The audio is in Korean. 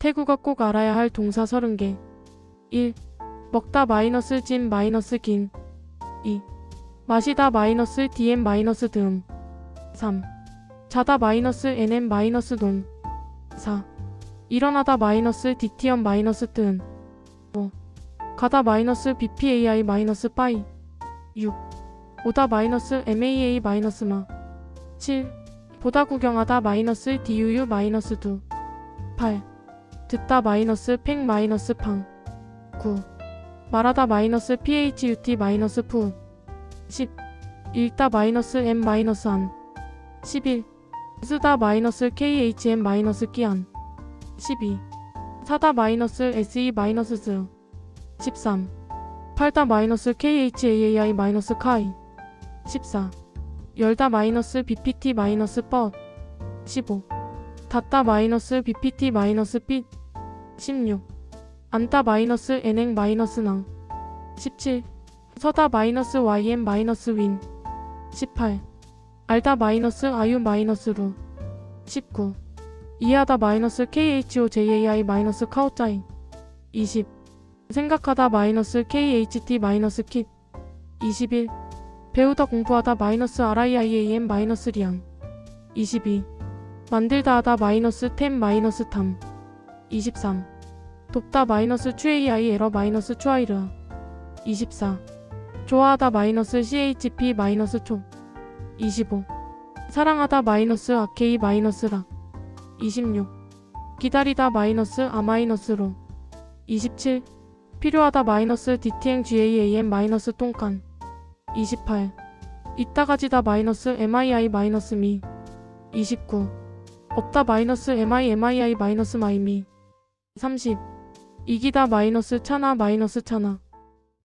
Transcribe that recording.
태구가 꼭 알아야 할 동사 30개 1. 먹다 마이너스 진 마이너스 긴 2. 마시다 마이너스 dm 마이너스 듬 3. 자다 마이너스 nm 마이너스 돈 4. 일어나다 마이너스 dtm 마이너스 뜬 5. 가다 마이너스 bpai 마이너스 빠이 6. 오다 마이너스 maa 마이너스 마 7. 보다 구경하다 마이너스 duu 마이너스 두 8. 듣다 마이너스 팽 마이너스 팡 9. 말하다 마이너스 phut 마이너스 푸 10. 읽다 마이너스 m 마이너스 안 11. 쓰다 마이너스 khm 마이너스 끼안 12. 사다 마이너스 se 마이너스 스 13. 팔다 마이너스 khaai 마이너스 카이 14. 열다 마이너스 bpt 마이너스 뻗 15. 닫다 마이너스 bpt 마이너스 빛 16. 앉다 마이너스 n행 마이너스 낭 17. 서다 마이너스 ym 마이너스 윈 18. 알다 마이너스 아유 마이너스 루 19. 이해하다 마이너스 khojai 마이너스 카오짜잉 20. 생각하다 마이너스 kht 마이너스 킷 21. 배우다 공부하다 마이너스 riam 마이너스 리앙 22. 만들다 하다 마이너스 템 마이너스 탐 23. 돕다 마이너스 추ai 에러 마이너스 추아이르 24. 좋아하다 마이너스 chp 마이너스 초 25. 사랑하다 마이너스 아케이 마이너스 락 26. 기다리다 마이너스 아 마이너스로 27. 필요하다 마이너스 dtng GAAM 마이너스 똥간 28. 있다 가지다 마이너스 MII 마이너스 미 29. 없다 마이너스 MI MII 마이너스 마이미 30. 이기다 마이너스 차나 마이너스 차나